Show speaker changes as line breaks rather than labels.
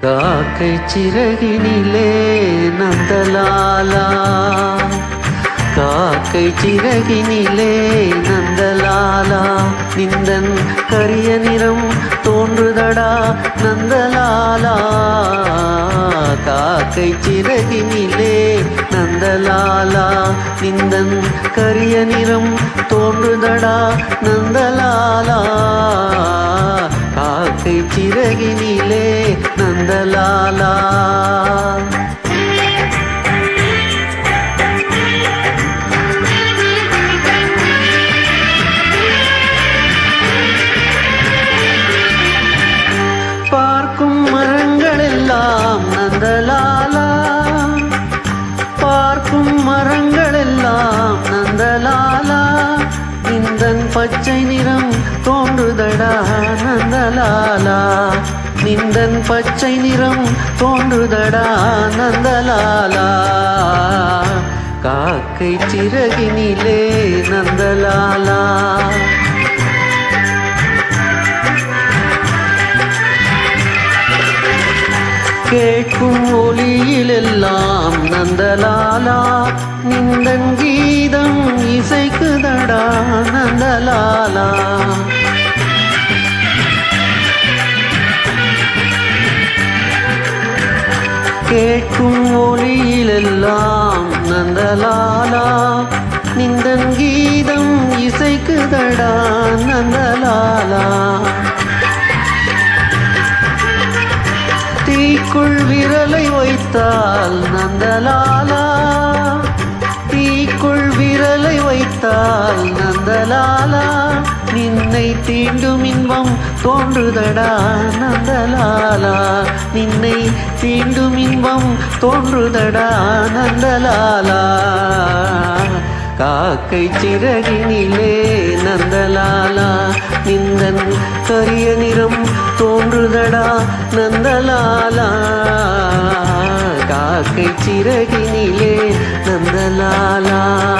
காக்கை சிறகினிலே நந்தலாலா. காக்கை சிறகினிலே நந்தலாலா. நிந்தன் கரிய நிறம் தோன்றுதடா நந்தலாலா. காக்கை சிறகினிலே நந்தலாலா நிந்தன் கரிய நிறம் தோன்றுதடா நந்தலாலா காக்கை சிறகினிலே நந்தலாலா பச்சை நிறம் தோன்றுதடா நந்தலாலா. நிந்தன் பச்சை நிறம் தோன்றுதடா நந்தலாலா. காக்கை சிறகினிலே நந்தலாலா. கேட்கும் ஒளியிலெல்லாம் நந்தலாலா நிந்தன் கீதம் இசைக்குதடா நந்தலாலா. கேட்கும் ஒளியிலெல்லாம் நந்தலாலா நிந்தன் கீதம் இசைக்குதடா நந்தலா தீக்குள் விரலை வைத்தால் நந்தலாலா. தீக்குள் விரலை வைத்தால் நந்தலாலா. நின்னை தீண்டும் இன்பம் தோன்றுதடா நந்தலாலா. நின்னை தீண்டும் இன்பம் தோன்றுதடா நந்தலாலா. காக்கை சிறகினிலே நந்தலாலா. நிந்தன் கரிய நிறம் தோன்றுதடா நந்தலா சிறகினிலே நந்தலாலா.